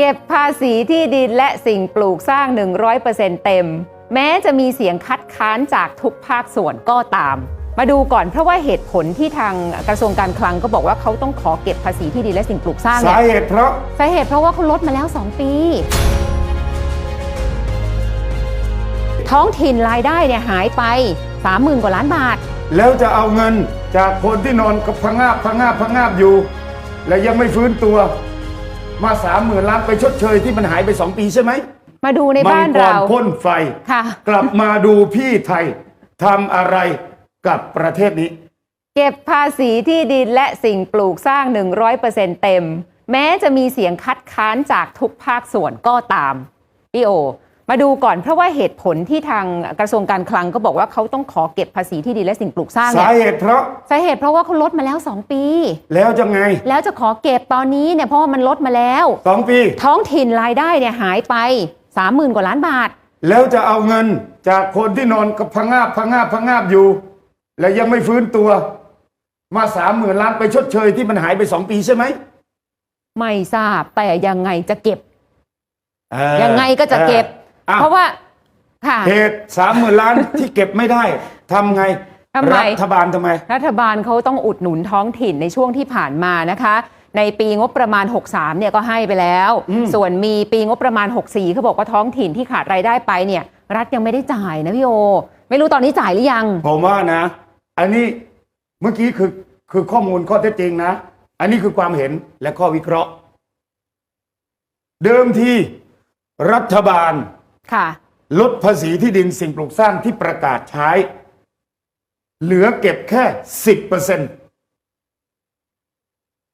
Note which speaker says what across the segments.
Speaker 1: เก็บภาษีที่ดินและสิ่งปลูกสร้าง 100%เต็ม แม้จะมีเสียงคัดค้านจากทุกภาคส่วนก็ตาม มาดูก่อนเพราะว่าเหตุผลที่ทางกระทรวงการคลังก็บอกว่าเขาต้องขอเก็บภาษีที่ดินและสิ่งปลูกสร้าง
Speaker 2: สา
Speaker 1: เนี่ย
Speaker 2: เหตุเพราะ
Speaker 1: สาเหตุเพราะว่าเขาลดมาแล้ว 2 ปี ท้องถิ่นรายได้เนี่ยหายไป 30,000 กว่าล้านบาท
Speaker 2: แล้วจะเอาเงินจากคนที่นอนกับพังงาบพังงาบพังงาบอยู่ และยังไม่ฟื้นตัว มาสามหมื่นล้านไปชดเชยที่มันหายไปสองปีใช่ไหม
Speaker 1: มาดูใน
Speaker 2: มั
Speaker 1: บ้าน
Speaker 2: ก่อน
Speaker 1: เรา
Speaker 2: พ่นไฟ
Speaker 1: ค่ะ
Speaker 2: กลับมาดูพี่ไทยทำอะไรกับประเทศนี้
Speaker 1: เก็บภาษีที่ดินและสิ่งปลูกสร้าง 100%เต็ม แม้จะมีเสียงคัดค้านจากทุกภาคส่วนก็ตามพี่โอ มาดูก่อนเพราะว่าเหตุผลที่ทางกระทรวงการคลังก็บอกว่าเขาต้องขอเก็บภาษีที่ดินและสิ่งปลูกสร้างเนี่
Speaker 2: สายเหตุเพราะ
Speaker 1: สาเหตุเพราะว่าเขาลดมาแล้ว 2 ปี
Speaker 2: แล้วจะไง
Speaker 1: แล้วจะขอเก็บตอนนี้เนี่ยเพราะว่ามันลดมาแล้ว
Speaker 2: สองปี
Speaker 1: ท้องถิ่นรายได้เนี่ยหายไป 30,000 กว่าล้านบาท
Speaker 2: แล้วจะเอาเงินจากคนที่นอนกับพังงาบพังงาบพังงาบอยู่ และยังไม่ฟื้นตัว มาสามหมื่นล้านไปชดเชยที่มันหายไปสองปีใช่ไหม
Speaker 1: ไม่ทราบแต่ยังไงจะเก็บ
Speaker 2: เออ
Speaker 1: ยังไงก็จะเก็บ
Speaker 2: อะ
Speaker 1: เพราะว่าค่ะ
Speaker 2: เหตุสามหมื่นล้านที่เก็บไม่ได้ทำไง
Speaker 1: ทำไม
Speaker 2: รัฐบาลทำไม
Speaker 1: รัฐบาลเขาต้องอุดหนุนท้องถิ่นในช่วงที่ผ่านมานะคะ ในปีงบประมาณ 63เนี่ยก็ให้ไปแล้ว
Speaker 2: อืม
Speaker 1: ส่วนมีปีงบประมาณ 64เขาบอกว่าท้องถิ่นที่ขาดรายได้ไปเนี่ย รัฐยังไม่ได้จ่ายนะพี่โอ ไม่รู้ตอนนี้จ่ายหรือยัง
Speaker 2: ผมว่านะ อันนี้เมื่อกี้คือคือข้อมูลข้อเท็จจริงนะ อันนี้คือความเห็นและข้อวิเคราะห์ เดิมทีรัฐบาล
Speaker 1: ค่ะ
Speaker 2: ลดภาษีที่ดินสิ่งปลูกสร้างที่ประกาศใช้ เหลือเก็บแค่สิบเปอร์เซ็น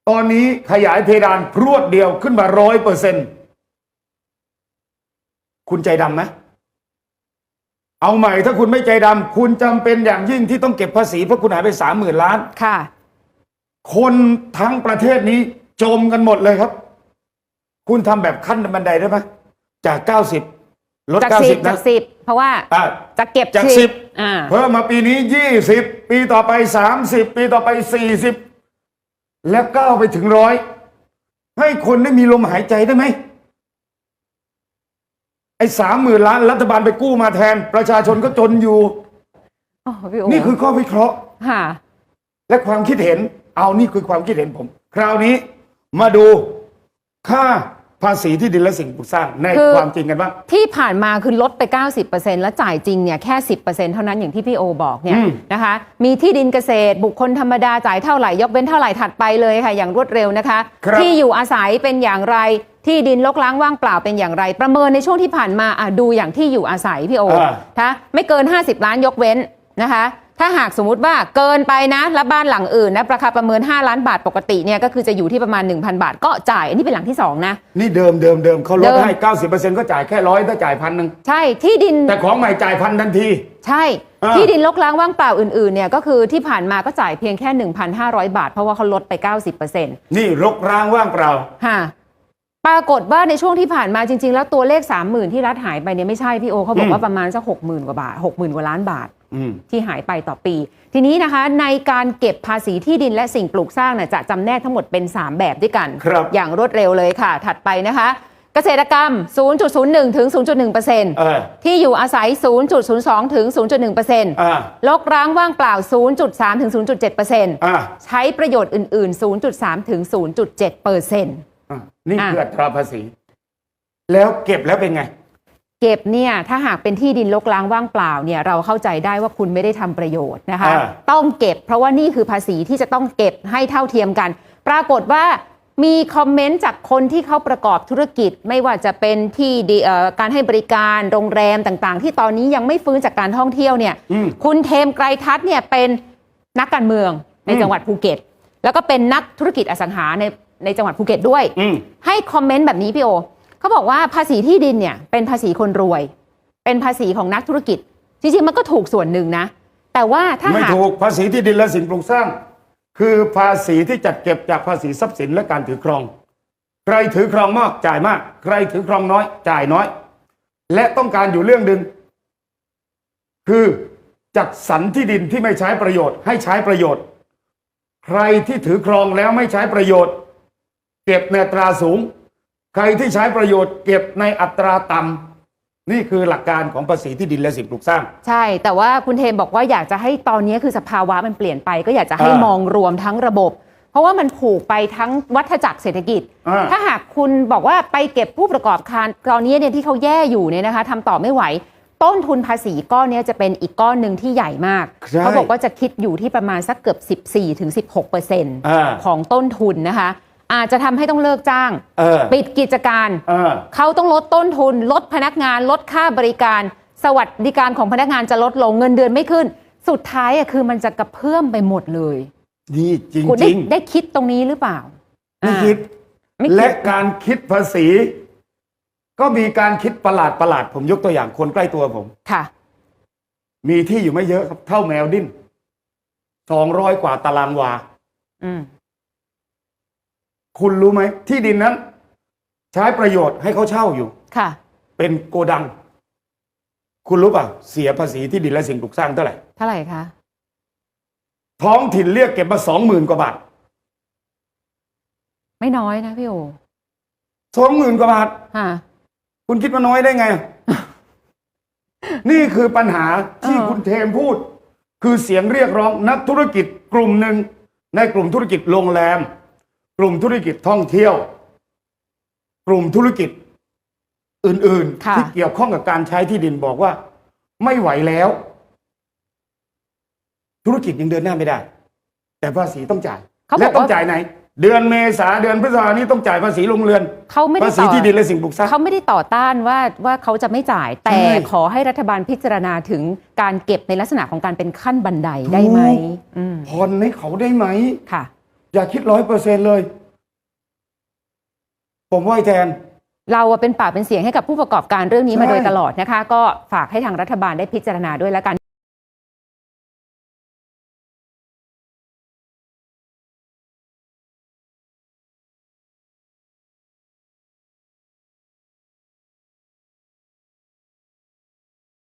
Speaker 2: ตอนนี้ขยายเพดานพรวดเดียวขึ้นมาร้อยเปอร์เซ็นคุณใจดำไหมเอาใหม่ถ้าคุณไม่ใจดำคุณจำเป็นอย่างยิ่งที่ต้องเก็บภาษีเพราะคุณหายไปสามหมื่นล้าน
Speaker 1: ค่ะ
Speaker 2: คนทั้งประเทศนี้จมกันหมดเลยครับ คุณทำแบบขั้นบันไดได้ไหมจากเก้าสิบ ลด
Speaker 1: จาก
Speaker 2: เก้า
Speaker 1: สิ
Speaker 2: สิ
Speaker 1: บบ
Speaker 2: นะ
Speaker 1: จากสิบเพราะว่า
Speaker 2: อะ
Speaker 1: จะเก็บ
Speaker 2: จาก
Speaker 1: สิบ
Speaker 2: 10
Speaker 1: อ่า
Speaker 2: เพิ่มมาปีนี้ 20 ปีต่อไป 30 ปีต่อไป 40 และก้าวไปถึงร้อยให้คนได้มีลมหายใจได้ไหมไอ้สามหมื่นล้านรัฐบาลไปกู้มาแทน ประชาชนก็จนอยู่
Speaker 1: โอ้พี่โอ
Speaker 2: นี่คือข้อวิเคราะห์
Speaker 1: ค่ะ
Speaker 2: และความคิดเห็น เอานี่คือความคิดเห็นผม คราวนี้มาดูค่า ภาษีที่ดินและสิ่งปลูกสร้างใน
Speaker 1: คือ
Speaker 2: ความจริงกันบ้าง
Speaker 1: ที่ผ่านมาคือลดไป 90%แล้วจ่ายจริงเนี่ยแค่ 10%เท่านั้นอย่างที่พี่โอบอกเนี่ย
Speaker 2: อืม
Speaker 1: นะคะมีที่ดินเกษตรบุคคลธรรมดาจ่ายเท่าไหร่ ยกเว้นเท่าไหร่ถัดไปเลยค่ะ อย่างรวดเร็วนะคะ
Speaker 2: ครับ
Speaker 1: ที่อยู่อาศัยเป็นอย่างไรที่ดินลกล้างว่างเปล่าเป็นอย่างไร ประเมินในช่วงที่ผ่านมาอะดูอย่างที่อยู่อาศัยพี่โอ
Speaker 2: อ่า
Speaker 1: นะไม่เกิน 50 ล้านยกเว้นนะคะ ถ้าหากสมมุติว่าเกินไปนะแล้วบ้านหลังอื่นนะราคาประเมิน 5 ล้านบาทปกติเนี่ยก็คือจะอยู่ที่ประมาณ 1,000 บาท ก็จ่ายอันนี้เป็นหลังที่สองนะ
Speaker 2: นี่เดิมเดิมเดิมเขาลด
Speaker 1: เดิม
Speaker 2: ให้ 90%ก็จ่ายแค่ร้อยถ้าจ่ายพันหนึ่ง
Speaker 1: ใช่ที่ดิน
Speaker 2: แต่ของใหม่จ่ายพันทันที
Speaker 1: ใช่
Speaker 2: อ่า
Speaker 1: ที่ดินลกล้างว่างเปล่าอื่นๆเนี่ยก็คือที่ผ่านมาก็จ่ายเพียงแค่ 1,500 บาท เพราะว่าเขาลดไป 90%
Speaker 2: นี่รกร้างว่างเปล่า
Speaker 1: ค่ะปรากฏว่าในช่วงที่ผ่านมาจริง ๆ แล้วตัวเลข 30,000 ที่รัฐหายไปเนี่ยไม่ใช่พี่โอเขาบอก
Speaker 2: อืม
Speaker 1: ว่าประมาณสัก60,000กว่าบาท60,000กว่าล้านบาท
Speaker 2: อืม
Speaker 1: ที่หายไปต่อปี ทีนี้นะคะในการเก็บภาษีที่ดินและสิ่งปลูกสร้างเนี่ยจะจำแนกทั้งหมดเป็น 3 แบบด้วยกัน
Speaker 2: ครับ
Speaker 1: อย่างรวดเร็วเลยค่ะ ถัดไปนะคะเกษตรกรรม 0.01 ถึง 0.1%
Speaker 2: เออ
Speaker 1: ที่อยู่อาศัย 0.02 ถึง 0.1%
Speaker 2: อ่า
Speaker 1: ลกร้างว่างเปล่า 0.3 ถึง 0.7%
Speaker 2: อ่า
Speaker 1: ใช้ประโยชน์อื่น ๆ 0.3 ถึง 0.7%
Speaker 2: อ่านี่
Speaker 1: อะ
Speaker 2: คืออัตราภาษี แล้วเก็บแล้วเป็นไง
Speaker 1: เก็บเนี่ยถ้าหากเป็นที่ดินลกล้างว่างเปล่าเนี่ยเราเข้าใจได้ว่าคุณไม่ได้ทำประโยชน์นะคะ
Speaker 2: อ่า
Speaker 1: ต้องเก็บ เพราะว่านี่คือภาษีที่จะต้องเก็บให้เท่าเทียมกัน ปรากฏว่ามีคอมเมนต์จากคนที่เขาประกอบธุรกิจ ไม่ว่าจะเป็นที่ดีเอ่อการให้บริการโรงแรมต่างๆ ที่ตอนนี้ยังไม่ฟื้นจากการท่องเที่ยวเนี่ย
Speaker 2: อืม
Speaker 1: คุณเทมไกรทัศน์เนี่ยเป็นนักการเมืองใน
Speaker 2: อืม
Speaker 1: จังหวัดภูเก็ต แล้วก็เป็นนักธุรกิจอสังหาในในจังหวัดภูเก็ตด้วย
Speaker 2: อืม
Speaker 1: ให้คอมเมนต์แบบนี้พี่โอ เขาบอกว่าภาษีที่ดินเนี่ยเป็นภาษีคนรวย เป็นภาษีของนักธุรกิจ จริงๆมันก็ถูกส่วนหนึ่งนะ แต่ว่าถ้า
Speaker 2: ไม่
Speaker 1: หาก
Speaker 2: ถูกภาษีที่ดินและสิ่งปลูกสร้าง คือภาษีที่จัดเก็บจากภาษีทรัพย์สินและการถือครอง ใครถือครองมากจ่ายมาก ใครถือครองน้อย จ่ายน้อย และต้องการอยู่เรื่องหนึ่งคือจัดสรรที่ดินที่ไม่ใช้ประโยชน์ให้ใช้ประโยชน์ ใครที่ถือครองแล้วไม่ใช้ประโยชน์ เก็บในตราสูง ใครที่ใช้ประโยชน์เก็บในอัตราต่ำนี่คือหลักการของภาษีที่ดินและสิ่งปลูกสร้าง
Speaker 1: ใช่ แต่ว่าคุณเทมบอกว่าอยากจะให้ตอนนี้คือสภาวะมันเปลี่ยนไป ก็อยากจะให้
Speaker 2: อ่าม
Speaker 1: มองรวมทั้งระบบ เพราะว่ามันผูกไปทั้งวัฏจักรเศรษฐกิจ
Speaker 2: อ่า
Speaker 1: ถ้าหากคุณบอกว่าไปเก็บผู้ประกอบการตอนนี้เนี่ยที่เขาแย่อยู่เนี่ยนะคะทำต่อไม่ไหวต้นทุนภาษีก้อนเนี้ยจะเป็นอีกก้อนหนึ่งที่ใหญ่มาก
Speaker 2: ใช่
Speaker 1: เขาบอกว่าจะคิดอยู่ที่ประมาณสักเกือบ 14ถึง16เปอร์เซ็นต์
Speaker 2: อ่า
Speaker 1: ของต้นทุนนะคะ อาจจะทำให้ต้องเลิกจ้าง
Speaker 2: เออ
Speaker 1: ปิดกิจการ
Speaker 2: เออ
Speaker 1: เขาต้องลดต้นทุน ลดพนักงาน ลดค่าบริการ สวัสดิการของพนักงานจะลดลงเงินเดือนไม่ขึ้น สุดท้ายอะคือมันจะกระเพื่อมไปหมดเลย
Speaker 2: นี่จริง
Speaker 1: คุณ
Speaker 2: จ
Speaker 1: ได้
Speaker 2: ริง
Speaker 1: ได้คิดตรงนี้หรือเปล่า
Speaker 2: ไม่
Speaker 1: อ่า
Speaker 2: คิด
Speaker 1: ไม่คิด
Speaker 2: และการคิดภาษี ก็มีการคิดประหลาดประหลาดผมยกตัวอย่างคนใกล้ตัวผม
Speaker 1: ค่ะ
Speaker 2: มีที่อยู่ไม่เยอะครับ เท่าแมวดิ้นสองร้อยกว่าตารางวา
Speaker 1: อืม
Speaker 2: คุณรู้ไหมที่ดินนั้น ใช้ประโยชน์ให้เขาเช่าอยู่
Speaker 1: ค่ะ
Speaker 2: เป็นโกดัง คุณรู้ป่ะเสียภาษีที่ดินและสิ่งปลูกสร้างเท่าไหร่
Speaker 1: เท่าไหร่คะ
Speaker 2: ท้องถิ่นเรียกเก็บมาสองหมื่นกว่าบาท
Speaker 1: ไม่น้อยนะพี่โอ
Speaker 2: สองหมื่นกว่าบาท
Speaker 1: ค่ะ
Speaker 2: คุณคิดว่าน้อยได้ไง นี่คือปัญหาที่
Speaker 1: เออ
Speaker 2: คุณเทมพูด คือเสียงเรียกร้องนักธุรกิจกลุ่มหนึ่งในกลุ่มธุรกิจโรงแรม กลุ่มธุรกิจท่องเที่ยว กลุ่มธุรกิจอื่น
Speaker 1: ค่ะ
Speaker 2: ๆที่เกี่ยวข้องกับการใช้ที่ดินบอกว่า ไม่ไหวแล้ว ธุรกิจยังเดินหน้าไม่ได้ แต่ภาษีต้องจ่าย
Speaker 1: เขาบ
Speaker 2: และ
Speaker 1: อก
Speaker 2: ต้อง
Speaker 1: ว่า
Speaker 2: จ่ายไหน เดือนเมษาเดือนพฤษภานี้ต้องจ่ายภาษีโรงเรือน
Speaker 1: เขาไม่ได้
Speaker 2: ภาษี
Speaker 1: ต่อ
Speaker 2: ที่ดินและสิ่งปลูกสร้าง
Speaker 1: เขาไม่ได้ต่อต้านว่าว่าเขาจะไม่จ่าย แต่
Speaker 2: ใช่
Speaker 1: ขอให้รัฐบาลพิจารณาถึงการเก็บในลักษณะของการเป็นขั้นบันไดได้ไหม
Speaker 2: ถูก
Speaker 1: อืม
Speaker 2: ผ่อนให้เขาได้ไหม
Speaker 1: ค่ะ
Speaker 2: อย่าคิดร้อยเปอร์เซ็นเลย ผมว่าไอ้แทน
Speaker 1: เราอะเป็นปากเป็นเสียงให้กับผู้ประกอบการเรื่องนี้มา
Speaker 2: ใช่
Speaker 1: โดยตลอดนะคะ ก็ฝากให้ทางรัฐบาลได้พิจารณาด้วยแล้วกัน